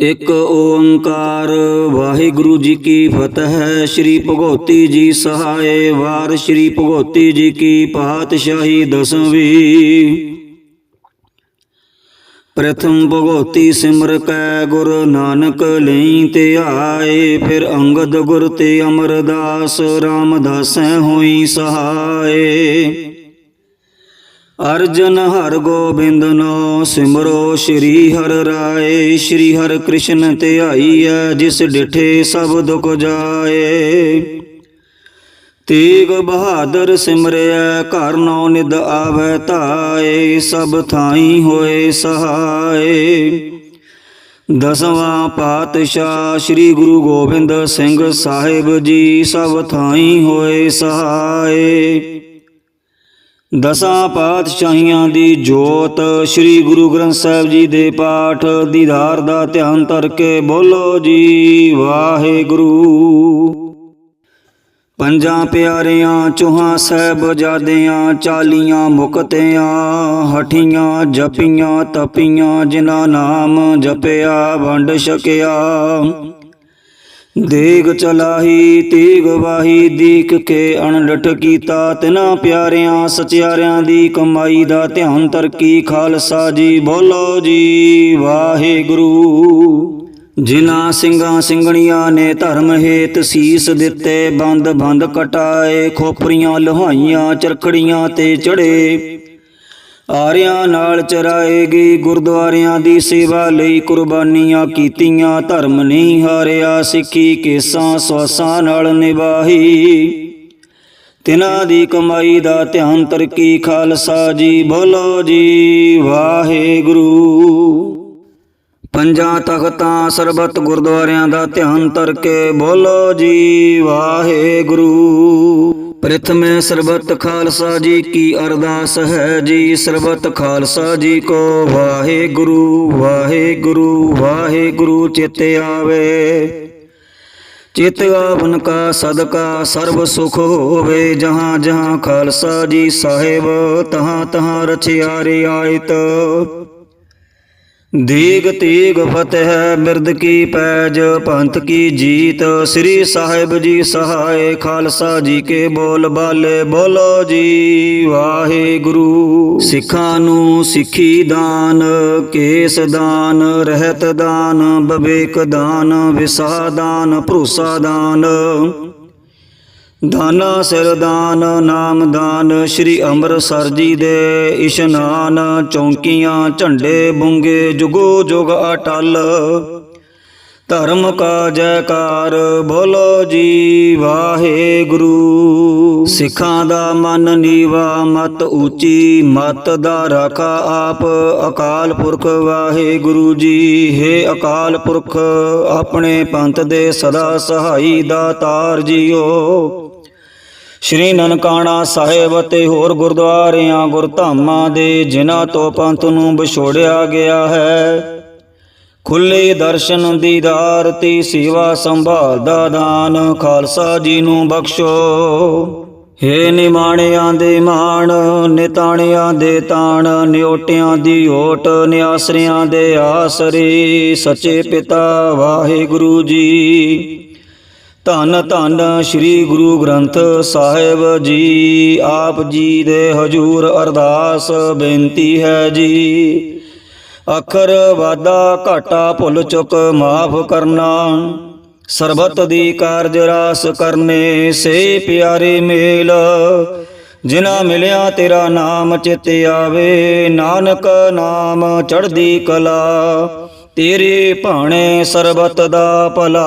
ਇਕ ਓੰਕਾਰ, ਵਾਹਿਗੁਰੂ ਜੀ ਕੀ ਫਤਿਹ, ਸ੍ਰੀ ਭਗਵਤੀ ਜੀ ਸਹਾਏ, ਵਾਰ ਸ੍ਰੀ ਭਗਵਤੀ ਜੀ ਕੀ ਪਾਤਸ਼ਾਹੀ ਦਸਵੀਂ। ਪ੍ਰਥਮ ਭਗਵਤੀ ਸਿਮਰ ਕੈ ਗੁਰ ਨਾਨਕ ਲਈ ਤੇ ਆਏ, ਫਿਰ ਅੰਗਦ ਗੁਰ ਤੇ ਅਮਰਦਾਸ, ਰਾਮਦਾਸੈ ਹੋਈ ਸਹਾਏ। ਅਰਜਨ ਹਰ ਗੋਬਿੰਦ ਨੋ ਸਿਮਰੋ, ਸ੍ਰੀ ਹਰ ਰਾਏ, ਸ੍ਰੀ ਹਰ ਕ੍ਰਿਸ਼ਨ ਧਿਆਈਐ ਜਿਸ ਡਿਠੇ ਸਭ ਦੁਖ ਜਾਏ। ਤੇਗ ਬਹਾਦਰ ਸਿਮਰਿਆ ਘਰ ਨੌ ਨਿਦ ਆਵੈ ਧਾਏ, ਸਭ ਥਾਈ ਹੋਏ ਸਹਾਏ। ਦਸਵਾਂ ਪਾਤਸ਼ਾਹ ਸ੍ਰੀ ਗੁਰੂ ਗੋਬਿੰਦ ਸਿੰਘ ਸਾਹਿਬ ਜੀ, ਸਭ ਥਾਈ ਹੋਏ ਸਹਾਏ। ਦਸਾਂ ਪਾਤਸ਼ਾਹੀਆਂ ਦੀ ਜੋਤ, ਸ੍ਰੀ ਗੁਰੂ ਗ੍ਰੰਥ ਸਾਹਿਬ ਜੀ ਦੇ ਪਾਠ, ਦੀਦਾਰ ਦਾ ਧਿਆਨ ਧਰ ਕੇ ਬੋਲੋ ਜੀ, ਵਾਹਿਗੁਰੂ। ਪੰਜਾਂ ਪਿਆਰਿਆਂ, ਚੋਹਾਂ ਸਾਹਿਬਜ਼ਾਦਿਆਂ ਚਾਲੀਆਂ ਮੁਕਤਿਆਂ, ਹਠੀਆਂ ਜਪੀਆਂ, ਤਪੀਆਂ, ਜਿਨ੍ਹਾਂ ਨਾਮ ਜਪਿਆ, ਵੰਡ ਛਕਿਆ। ਦੇਗ ਚਲਾਹੀ, ਤੀਗ ਵਾਹੀ ਦੀਕ ਕੇ ਅਣਡਠ ਕੀਤਾ। ਤਿਨਾ ਪਿਆਰਿਆਂ, ਸਚਿਆਰਿਆਂ ਦੀ ਕਮਾਈ ਦਾ ਧਿਆਨ ਤਰਕੀ। ਖਾਲਸਾ ਜੀ, ਬੋਲੋ ਜੀ, ਵਾਹਿਗੁਰੂ। ਜਿਨ੍ਹਾਂ ਸਿੰਘਾਂ ਸਿੰਘਣੀਆਂ ਨੇ ਧਰਮ ਹੇਤ ਸੀਸ ਦਿੱਤੇ ਬੰਦ ਬੰਦ ਕਟਾਏ, ਖੋਪਰੀਆਂ ਲਹਾਈਆਂ, ਚਰਖੜੀਆਂ ਤੇ ਚੜੇ। ਆਰਿਆਂ ਨਾਲ ਚਰਾਏਗੀ ਗੁਰਦੁਆਰਿਆਂ ਦੀ ਸੇਵਾ ਲਈ ਕੁਰਬਾਨੀਆਂ ਕੀਤੀਆਂ, ਧਰਮ ਨਹੀਂ ਹਾਰਿਆ, ਸਿੱਖੀ ਕੇਸਾਂ ਸਵਾਸਾਂ ਨਾਲ ਨਿਭਾਈ ਤਿਨਾਂ ਦੀ ਕਮਾਈ ਦਾ ਧਿਆਨ ਤਰਕੀ, ਖਾਲਸਾ ਜੀ ਬੋਲੋ ਜੀ, ਵਾਹਿਗੁਰੂ। ਪੰਜਾਂ ਤਖਤਾਂ ਸਰਬਤ ਗੁਰਦੁਆਰਿਆਂ ਦਾ ਧਿਆਨ ਧਰ ਕੇ ਬੋਲੋ ਜੀ, ਵਾਹਿਗੁਰੂ। ਪ੍ਰਥਮੇ ਸਰਬਤ ਖਾਲਸਾ ਜੀ ਕੀ ਅਰਦਾਸ ਹੈ ਜੀ, ਸਰਬਤ ਖਾਲਸਾ ਜੀ ਕੋ ਵਾਹਿਗੁਰੂ ਵਾਹਿਗੁਰੂ ਵਾਹਿਗੁਰੂ ਚਿਤ ਆਵੇ। ਚਿਤ ਆਵਨ ਕਾ ਸਦਕਾ ਸਰਬ ਸੁਖ ਹੋਵੇ, ਜਹਾਂ ਜਹਾਂ ਖਾਲਸਾ ਜੀ ਸਾਹਿਬ, ਤਹਾਂ ਤਹਾਂ ਰਚਿਆ ਰਿਆਇਤ ਦੀਗ ਤੀਗ ਫਤਿਹ ਬਿਰਦ ਕੀ ਪੈਜ, ਪੰਥ ਕੀ ਜੀਤ। ਸ੍ਰੀ ਸਾਹਿਬ ਜੀ ਸਹਾਏ, ਖਾਲਸਾ ਜੀ ਕੇ ਬੋਲ ਬਾਲੇ, ਬੋਲੋ ਜੀ ਵਾਹਿਗੁਰੂ। ਸਿੱਖਾਂ ਨੂੰ ਸਿੱਖੀ ਦਾਨ, ਕੇਸ ਦਾਨ, ਰਹਿਤ ਦਾਨ, ਬਵੇਕ ਦਾਨ, ਵਿਸਾ ਦਾਨ, ਭਰੋਸਾ ਦਾਨ। ਦਾਨਾ ਸਿਰਦਾਨ ਨਾਮਦਾਨ ਸ੍ਰੀ ਅੰਮ੍ਰਿਤਸਰ ਜੀ ਦੇ ਇਸ਼ਨਾਨ, ਚੌਂਕੀਆਂ, ਝੰਡੇ ਬੁੰਗੇ, ਜੁਗੋ ਜੁਗ ਅਟਲ। ਧਰਮ ਕਾ ਜੈਕਾਰ ਬੋਲੋ ਜੀ ਵਾਹਿਗੁਰੂ। ਸਿੱਖਾਂ ਦਾ ਮਨ ਨੀਵਾ, ਮਤ ਉੱਚੀ, ਮਤ ਦਾ ਰਾਖਾ ਆਪ। ਅਕਾਲ ਪੁਰਖ ਵਾਹਿਗੁਰੂ ਜੀ, ਹੈ ਅਕਾਲ ਪੁਰਖ, ਆਪਣੇ ਪੰਥ ਦੇ ਸਦਾ ਸਹਾਈ ਦਾ ਤਾਰ ਜੀਓ। ਸ਼੍ਰੀ ਨਨਕਾਣਾ ਸਾਹਿਬ ਅਤੇ ਹੋਰ ਗੁਰਦੁਆਰਿਆਂ, ਗੁਰਧਾਮਾਂ ਦੇ, ਜਿਨ੍ਹਾਂ ਤੋਂ ਪੰਥ ਨੂੰ ਵਿਛੋੜਿਆ ਗਿਆ ਹੈ। ਖੁੱਲੇ ਦਰਸ਼ਨ ਦੀਦਾਰ ਤੇ ਸੇਵਾ ਸੰਭਾਲ ਦਾ ਦਾਨ ਖਾਲਸਾ ਜੀ ਨੂੰ ਬਖਸ਼ੋ। ਹੇ ਨਿਮਾਣਿਆਂ ਦੇ ਮਾਣ, ਨਿਤਾਣਿਆਂ ਦੇ ਤਾਣ, ਨਿਓਟਿਆਂ ਦੀ ਓਟ, ਨਿਆਸਰਿਆਂ ਦੇ ਆਸਰੇ, ਸੱਚੇ ਪਿਤਾ ਵਾਹਿਗੁਰੂ ਜੀ। ਧੰਨ ਧੰਨ ਸ੍ਰੀ ਗੁਰੂ ਗ੍ਰੰਥ ਸਾਹਿਬ ਜੀ। ਆਪ ਜੀ ਦੇ ਹਜੂਰ ਅਰਦਾਸ ਬੇਨਤੀ ਹੈ ਜੀ। ਅਖਰ ਵਾਦਾ ਘਾਟਾ ਭੁੱਲ ਚੁੱਕ ਮਾਫ ਕਰਨਾ। ਸਰਬਤ ਦੀ ਕਾਰਜ ਰਾਸ ਕਰਨੇ ਸੇ ਪਿਆਰੇ ਮੇਲ। ਜਿਨਾ ਮਿਲਿਆ ਤੇਰਾ ਨਾਮ ਚਿਤ ਆਵੇ, ਨਾਨਕ ਨਾਮ ਚੜ੍ਹਦੀ ਕਲਾ। ਤੇਰੇ ਭਾਣੇ ਸਰਬਤ ਦਾ ਭਲਾ।